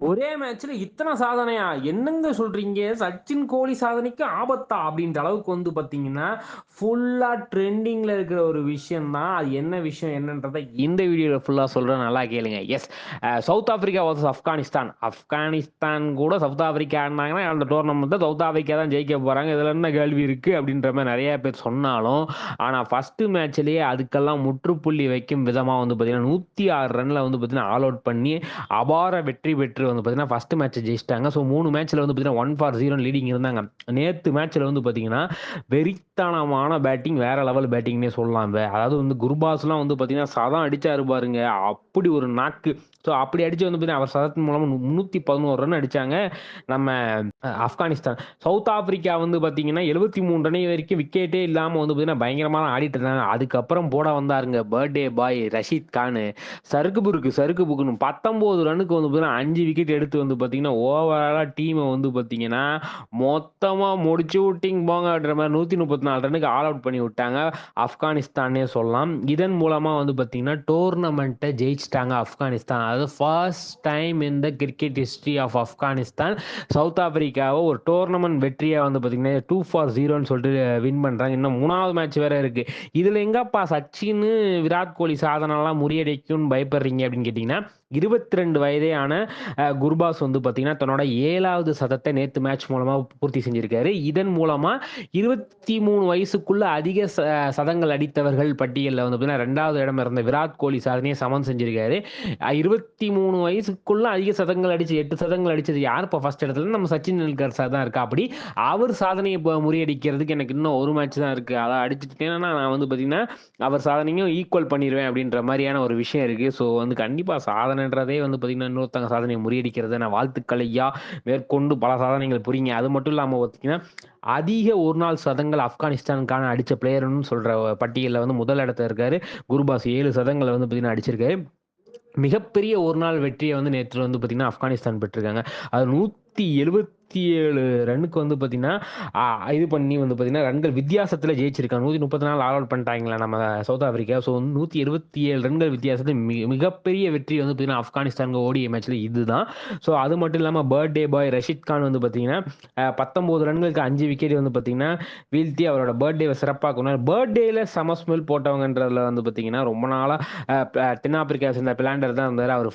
ஒரே மேட்ச்ல இத்தனை சாதனையா? என்னங்க சொல்றீங்க? சச்சின் கோலி சாதனைக்கு ஆபத்தா? அப்படின்ற அளவுக்கு வந்து பாத்தீங்கன்னா ஃபுல்லா ட்ரெண்டிங்ல இருக்கிற ஒரு விஷயம் தான் அது என்ன விஷயம் என்னன்றதை இந்த வீடியோல ஃபுல்லா சொல்றேன். நல்லா கேளுங்க. Yes South Africa versus Afghanistan. Afghanistan கூட சவுத் ஆப்பிரிக்கா ஆடினாங்கன்னா அந்த டோர்னமெண்ட் சவுத் ஆப்பிரிக்கா தான் ஜெயிக்க போறாங்க. இதுல என்ன கேள்வி இருக்கு? அப்படின்ற மாதிரி நிறைய பேர் சொன்னாலும் ஆனா ஃபர்ஸ்ட் மேட்ச்லயே அதுக்கெல்லாம் முற்றுப்புள்ளி வைக்கும் விதமா வந்து பாத்தீங்கன்னா நூத்தி ஆறு ரன்ல வந்து பாத்தீங்கன்னா ஆல் அவுட் பண்ணி அபார வெற்றி பெற்று வந்து பார்த்தீங்கன்னா ஃபர்ஸ்ட் மேட்ச் ஜெயிச்சிட்டாங்க. ஸோ மூணு மேட்ச்சில் வந்து பார்த்தீங்கன்னா ஒன் ஃபார் ஜீரோ லீடிங் இருந்தாங்க. நேற்று மேட்ச்சில் வந்து பார்த்தீங்கன்னா வெறித்தனமான பேட்டிங் வேற லெவல் பேட்டிங்னே சொல்லலாம் இப்போ அதாவது வந்து குருபாஸ்லாம் வந்து பார்த்தீங்கன்னா சதம் அடிச்சாரு பாருங்க. அப்படி ஒரு நாக்கு. ஸோ அப்படி அடிச்சு வந்து பார்த்தீங்கன்னா அவர் சதத்தின் மூலமாக முந்நூற்றி பதினோரு ரன் அடிச்சாங்க. நம்ம ஆப்கானிஸ்தான். சவுத் ஆப்பிரிக்கா வந்து பார்த்தீங்கன்னா எழுபத்தி மூணு ரன் வரைக்கும் விக்கெட்டே இல்லாமல் வந்து பார்த்தீங்கன்னா பயங்கரமாக ஆடிட்டு இருந்தாங்க. அதுக்கப்புறம் போட வந்தாருங்க. Birthday boy Rashid Khan. சருக்கு புருக்கு சருக்கு புக்குன்னு பத்தொம்போது ரனுக்கு வந்து பார்த்தீங்கன்னா அஞ்சு விக்கெட் எடுத்து வந்து பார்த்தீங்கன்னா ஓவராலாக டீமை வந்து பார்த்தீங்கன்னா மொத்தமாக முடிச்சு விட்டிங் போங்க அப்படின்ற மாதிரி நூற்றி முப்பத்தி நாலு ரன்னுக்கு ஆல் அவுட் பண்ணி விட்டாங்க. ஆப்கானிஸ்தானே சொல்லலாம். இதன் மூலமாக வந்து பார்த்தீங்கன்னா டோர்னமெண்ட்டை ஜெயிச்சிட்டாங்க ஆப்கானிஸ்தான். அதாவது ஃபர்ஸ்ட் டைம் இந்த cricket history of Afghanistan. South ஆப்பிரிக்காவை ஒரு டோர்னமெண்ட் வெற்றியாக வந்து பார்த்தீங்கன்னா டூ ஃபார் ஜீரோன்னு சொல்லிட்டு வின் பண்ணுறாங்க இன்னும் மூணாவது மேட்ச் வேற இருக்கு. இதில் எங்கப்பா சச்சின் விராட் கோலி சாதனைலாம் முறியடிக்கும்னு பயப்படுறீங்க அப்படின்னு கேட்டிங்கன்னா இருபத்தி ரெண்டு வயதேயான குர்பாஸ் வந்து பார்த்தீங்கன்னா தன்னோட ஏழாவது சதத்தை நேற்று மேட்ச் மூலமாக பூர்த்தி செஞ்சிருக்காரு. இதன் மூலமாக இருபத்தி மூணு வயசுக்குள்ள அதிக ச- சதங்கள் அடித்தவர்கள் பட்டியலில் வந்து பார்த்தீங்கன்னா ரெண்டாவது இடம் இருந்த விராட் கோலி சாதனையை சமன் செஞ்சிருக்காரு. இருபத்தி மூணு வயசுக்குள்ள அதிக சதங்கள் அடிச்சு எட்டு சதங்கள் அடிச்சது யார்? இப்போ ஃபர்ஸ்ட் இடத்துல நம்ம சச்சின் டெண்டுல்கர் சார் தான் இருக்கா? அப்படி அவர் சாதனையை இப்போ முறியடிக்கிறதுக்கு எனக்கு இன்னும் ஒரு மேட்ச் தான் இருக்கு. அதை அடிச்சுட்டேன்னா நான் வந்து பார்த்தீங்கன்னா அவர் சாதனையும் ஈக்குவல் பண்ணிடுவேன் அப்படின்ற மாதிரியான ஒரு விஷயம் இருக்கு. ஸோ வந்து கண்டிப்பாக சாதனை சாதனைன்றதே வந்து பார்த்தீங்கன்னா இன்னொருத்தங்க சாதனையை முறியடிக்கிறது. நான் வாழ்த்துக்கள் ஐயா. மேற்கொண்டு பல சாதனைகள் புரியுங்க. அது மட்டும் இல்லாமல் பார்த்தீங்கன்னா அதிக ஒரு நாள் சதங்கள் ஆப்கானிஸ்தானுக்கான அடிச்ச பிளேயர்னு சொல்ற பட்டியலில் வந்து முதல் இடத்துல இருக்காரு. குருபாஸ் ஏழு சதங்களை வந்து பார்த்தீங்கன்னா அடிச்சிருக்காரு. மிகப்பெரிய ஒரு நாள் வெற்றியை வந்து நேற்று வந்து பார்த்தீங்கன்னா ஆப்கானிஸ்தான் பெற்றிருக்காங்க. அது நூற்றி எழுபத்தி ஏழு ரன்னுக்கு வந்து பார்த்தீங்கன்னா இது பண்ணி வந்து பார்த்தீங்கன்னா ரன்கள் வித்தியாசத்தில் ஜெயிச்சிருக்காங்க. நூற்றி முப்பத்தி நாலு ஆல் அவுட் பண்ணிட்டாங்களா நம்ம சவுத் ஆப்பிரிக்கா ஸோ வந்து நூற்றி இருபத்தி ஏழு ரன்கள் வித்தியாசத்தில் மிக மிகப்பெரிய வெற்றி வந்து பார்த்தீங்கன்னா ஆப்கானிஸ்தானுக்கு ஓடிய மேட்ச்சில் இதுதான். ஸோ அது மட்டும் இல்லாமல் பர்த்டே பாய் ரஷீத் கான் வந்து பார்த்தீங்கன்னா பத்தொம்போது பத்தொன்பது ரன்களுக்கு அஞ்சு விக்கெட் வந்து பார்த்தீங்கன்னா வீழ்த்தி அவரோட பர்த்டேவை சிறப்பாக கொண்டார் பர்த்டேல சம ஸ்மெல் போட்டவங்கன்றதுல வந்து பார்த்தீங்கன்னா ரொம்ப நாளாக தென்னாப்பிரிக்கா சேர்ந்த பிளாண்டர் தான் இருந்தார். அவர்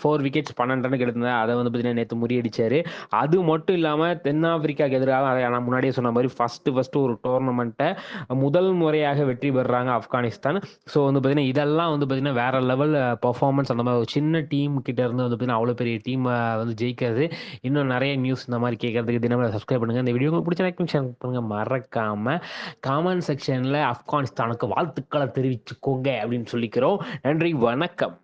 ஃபோர் விக்கெட்ஸ் பன்னெண்டு ரனுக்கு எடுத்திருந்தார். அதை வந்து பார்த்தீங்கன்னா நேற்று முறியடிச்சாரு. அது மட்டும் மட்டும் இல்லாமல் தென்னாப்பிரிக்காவுக்கு எதிராக அதை நான் முன்னாடியே சொன்ன மாதிரி ஃபர்ஸ்ட் ஃபர்ஸ்ட் ஒரு டோர்னமெண்ட்டை முதல் முறையாக வெற்றி பெறுறாங்க ஆப்கானிஸ்தான். ஸோ வந்து பார்த்தீங்கன்னா இதெல்லாம் வந்து பார்த்தீங்கன்னா வேற லெவல் பர்ஃபார்மன்ஸ் அந்த மாதிரி ஒரு சின்ன டீம் கிட்ட இருந்து வந்து பார்த்தீங்கன்னா அவ்வளோ பெரிய டீம் வந்து ஜெயிக்கிறது. இன்னும் நிறைய நியூஸ் இந்த மாதிரி கேட்கறதுக்கு தினமும் சப்ஸ்கிரைப் பண்ணுங்க. இந்த வீடியோ உங்களுக்கு பிடிச்ச லைக் ஷேர் பண்ணுங்க. மறக்காம காமெண்ட் செக்ஷனில் ஆப்கானிஸ்தானுக்கு வாழ்த்துக்களை தெரிவிச்சுக்கோங்க அப்படின்னு சொல்லிக்கிறோம். நன்றி வணக்கம்.